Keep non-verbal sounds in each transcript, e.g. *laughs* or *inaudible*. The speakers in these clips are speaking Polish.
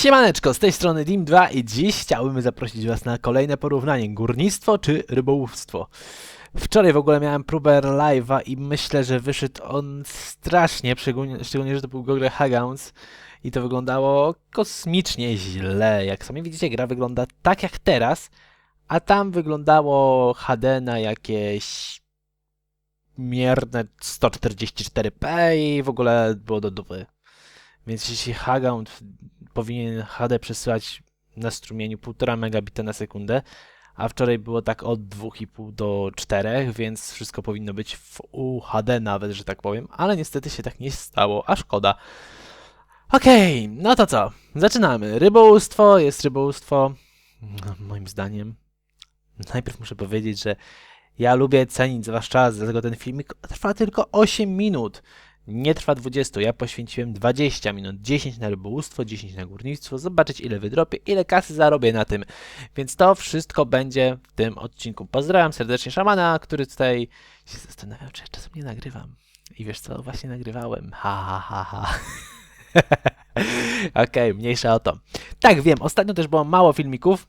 Siemaneczko, z tej strony Dim2 i dziś chciałbym zaprosić Was na kolejne porównanie górnictwo czy rybołówstwo. Wczoraj w ogóle miałem próbę live'a i myślę, że wyszedł on strasznie, szczególnie, że to był Google Hangouts i to wyglądało kosmicznie źle. Jak sami widzicie, gra wygląda tak jak teraz, a tam wyglądało HD na jakieś mierne 144p i w ogóle było do dupy. Więc jeśli Hangout powinien HD przesyłać na strumieniu 1,5 megabita na sekundę, a wczoraj było tak od 2,5 do 4, więc wszystko powinno być w UHD nawet, że tak powiem, ale niestety się tak nie stało, a szkoda. Okej, okay, no to co? Zaczynamy. Rybołówstwo jest rybołówstwo, no, moim zdaniem. Najpierw muszę powiedzieć, że ja lubię cenić wasz czas, dlatego ten filmik trwa tylko 8 minut nie trwa 20. Ja poświęciłem 20 minut, 10 na rybołówstwo, 10 na górnictwo, zobaczyć ile wydropię, ile kasy zarobię na tym. Więc to wszystko będzie w tym odcinku. Pozdrawiam serdecznie szamana, który tutaj się zastanawiał, czy ja czasem nie nagrywam. I wiesz co, właśnie nagrywałem. Ha, ha, ha, ha. *laughs* Okej, okay, mniejsza o to. Tak, wiem, ostatnio też było mało filmików.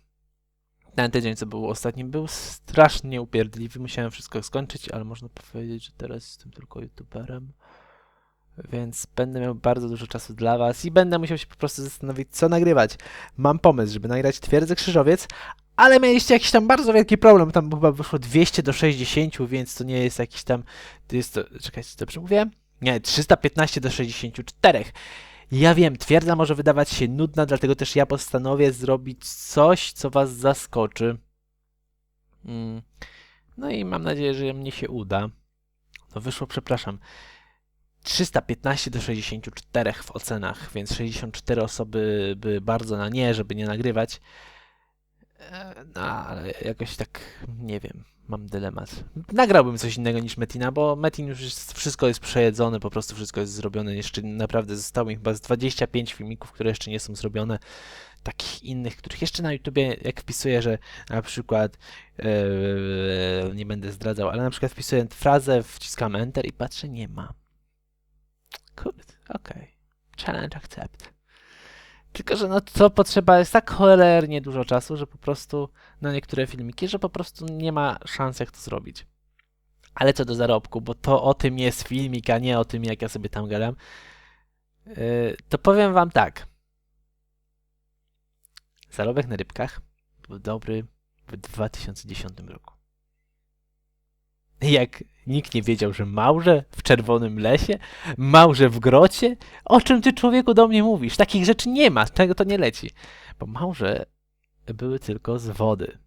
Ten tydzień, co był ostatnim, był strasznie upierdliwy. Musiałem wszystko skończyć, ale można powiedzieć, że teraz jestem tylko youtuberem więc będę miał bardzo dużo czasu dla Was i będę musiał się po prostu zastanowić, co nagrywać. Mam pomysł, żeby nagrać Twierdzę Krzyżowiec, ale mieliście jakiś tam bardzo wielki problem, tam chyba wyszło 200 do 60, więc to nie jest jakiś tam, to jest to, czekajcie, dobrze mówię? Nie, 315 do 64. Ja wiem, twierdza może wydawać się nudna, dlatego też ja postanowię zrobić coś, co Was zaskoczy. Mm. No i mam nadzieję, że mnie się uda. No wyszło, przepraszam, 315 do 64 w ocenach, więc 64 osoby by bardzo na nie, żeby nie nagrywać. E, no, ale jakoś tak nie wiem, mam dylemat. Nagrałbym coś innego niż Metina, bo Metin już jest, wszystko jest przejedzone, po prostu wszystko jest zrobione. Jeszcze naprawdę zostało mi chyba z 25 filmików, które jeszcze nie są zrobione. Takich innych, których jeszcze na YouTubie, jak wpisuję, że na przykład yy, nie będę zdradzał, ale na przykład wpisuję frazę, wciskam Enter i patrzę, nie ma Kurde, okej. Okay. Challenge accept. Tylko, że no to potrzeba jest tak cholernie dużo czasu, że po prostu na niektóre filmiki, że po prostu nie ma szans jak to zrobić. Ale co do zarobku, bo to o tym jest filmik, a nie o tym jak ja sobie tam gadam, yy, to powiem wam tak. Zarobek na rybkach był dobry w 2010 roku jak nikt nie wiedział, że małże w czerwonym lesie, małże w grocie? O czym ty człowieku do mnie mówisz? Takich rzeczy nie ma, czego to nie leci. Bo małże były tylko z wody.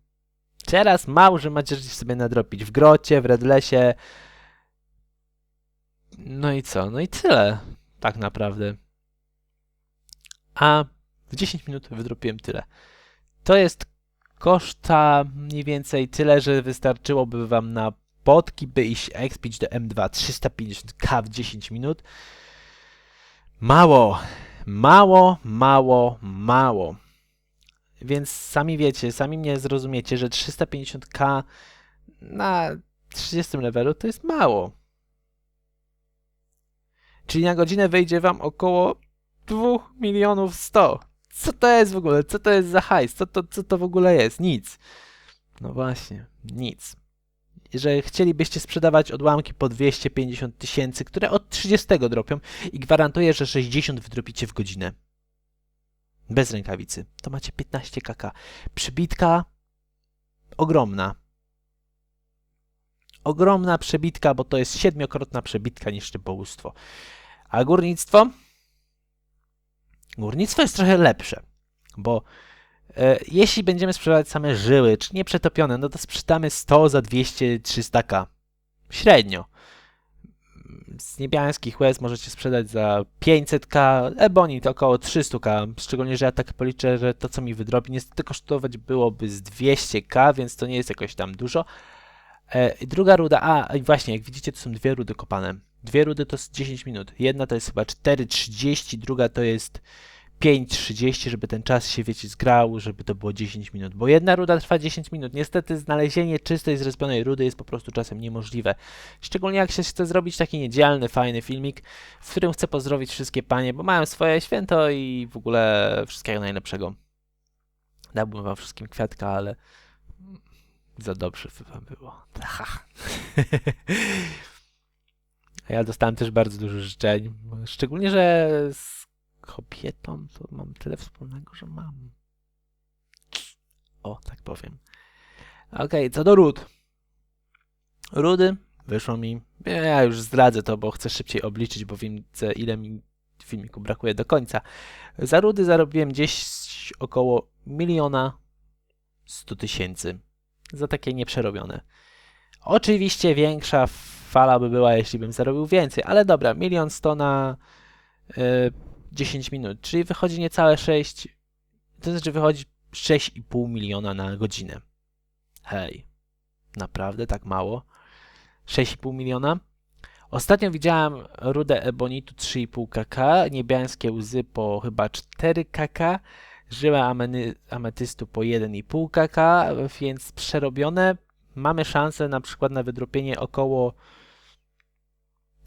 Teraz małże macie sobie nadrobić w grocie, w redlesie. No i co? No i tyle, tak naprawdę. A w 10 minut wydropiłem tyle. To jest koszta mniej więcej tyle, że wystarczyłoby wam na by iść expić do M2 350k w 10 minut. Mało, mało, mało, mało. Więc sami wiecie, sami mnie zrozumiecie, że 350k na 30 levelu to jest mało. Czyli na godzinę wejdzie wam około 2 milionów 100. Co to jest w ogóle? Co to jest za hajs? Co to, co to w ogóle jest? Nic. No właśnie, nic że chcielibyście sprzedawać odłamki po 250 tysięcy, które od 30 dropią i gwarantuję, że 60 wydropicie w godzinę. Bez rękawicy. To macie 15 kk. Przybitka ogromna. Ogromna przebitka, bo to jest siedmiokrotna przebitka niż rybołówstwo. A górnictwo? Górnictwo jest trochę lepsze, bo jeśli będziemy sprzedawać same żyły, czy nieprzetopione, no to sprzedamy 100 za 200-300k. Średnio. Z niebiańskich łez możecie sprzedać za 500k, ebonit około 300k, szczególnie, że ja tak policzę, że to co mi wydrobi niestety kosztować byłoby z 200k, więc to nie jest jakoś tam dużo. E, druga ruda, a właśnie, jak widzicie to są dwie rudy kopane. Dwie rudy to jest 10 minut. Jedna to jest chyba 4,30, druga to jest 5.30, żeby ten czas się, wiecie, zgrał, żeby to było 10 minut, bo jedna ruda trwa 10 minut. Niestety znalezienie czystej, zrespionej rudy jest po prostu czasem niemożliwe. Szczególnie jak się chce zrobić taki niedzielny, fajny filmik, w którym chcę pozdrowić wszystkie panie, bo mają swoje święto i w ogóle wszystkiego najlepszego. Dałbym wam wszystkim kwiatka, ale za dobrze by wam było. *laughs* A ja dostałem też bardzo dużo życzeń, szczególnie, że kobietą to mam tyle wspólnego, że mam. O, tak powiem. Okej, co do ród. Rudy wyszło mi. Ja już zdradzę to, bo chcę szybciej obliczyć, bo wiem, ile mi filmiku brakuje do końca. Za rudy zarobiłem gdzieś około miliona 100 tysięcy. Za takie nieprzerobione. Oczywiście większa fala by była, jeśli bym zarobił więcej, ale dobra, milion 100 na y, 10 minut, czyli wychodzi niecałe 6, to znaczy wychodzi 6,5 miliona na godzinę. Hej, naprawdę tak mało? 6,5 miliona? Ostatnio widziałem rudę ebonitu 3,5 kk, niebiańskie łzy po chyba 4 kk, żyłę ameny- ametystu po 1,5 kk, więc przerobione. Mamy szansę na przykład na wydropienie około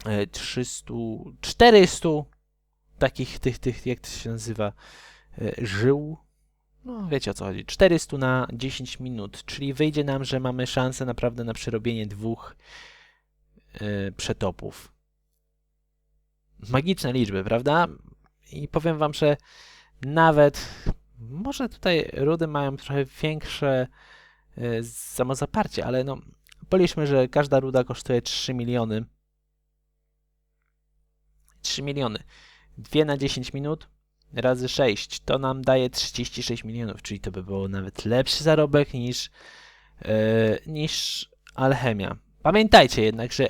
e, 300, 400 takich tych, tych, jak to się nazywa, e, żył. No, wiecie o co chodzi. 400 na 10 minut, czyli wyjdzie nam, że mamy szansę naprawdę na przerobienie dwóch e, przetopów. Magiczne liczby, prawda? I powiem wam, że nawet może tutaj rudy mają trochę większe e, samozaparcie, ale no policzmy, że każda ruda kosztuje 3 miliony. 3 miliony. 2 na 10 minut razy 6 to nam daje 36 milionów, czyli to by było nawet lepszy zarobek niż, e, niż alchemia. Pamiętajcie jednak, że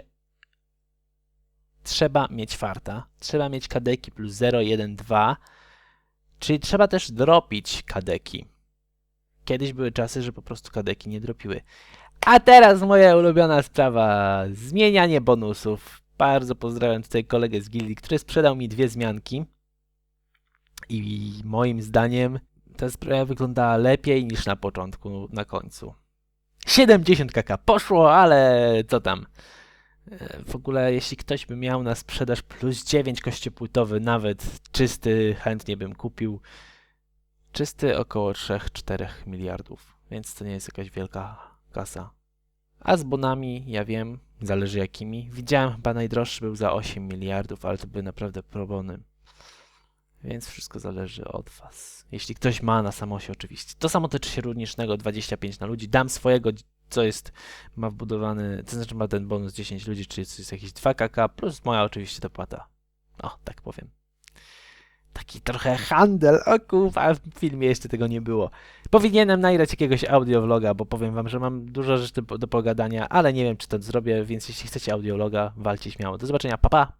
trzeba mieć farta, trzeba mieć kadeki plus 0, 1, 2, czyli trzeba też dropić kadeki. Kiedyś były czasy, że po prostu kadeki nie dropiły. A teraz moja ulubiona sprawa, zmienianie bonusów. Bardzo pozdrawiam tutaj kolegę z gildii, który sprzedał mi dwie zmianki. I moim zdaniem ta sprawa wyglądała lepiej niż na początku, na końcu. 70 kk poszło, ale co tam. E, W ogóle, jeśli ktoś by miał na sprzedaż plus 9 kościopłytowy, nawet czysty, chętnie bym kupił. Czysty około 3-4 miliardów, więc to nie jest jakaś wielka kasa. A z bonami, ja wiem, zależy jakimi. Widziałem chyba najdroższy był za 8 miliardów, ale to były naprawdę probony. Więc wszystko zależy od was. Jeśli ktoś ma na samosie oczywiście. To samo tyczy się runicznego 25 na ludzi. Dam swojego, co jest, ma wbudowany, to znaczy ma ten bonus 10 ludzi, czyli to jest jakieś 2 kk, plus moja oczywiście dopłata. O, tak powiem. Taki trochę handel, o kurwa, w filmie jeszcze tego nie było. Powinienem nagrać jakiegoś audiovloga, bo powiem wam, że mam dużo rzeczy do, pogadania, ale nie wiem, czy to zrobię, więc jeśli chcecie audiologa, walcie śmiało. Do zobaczenia, pa pa!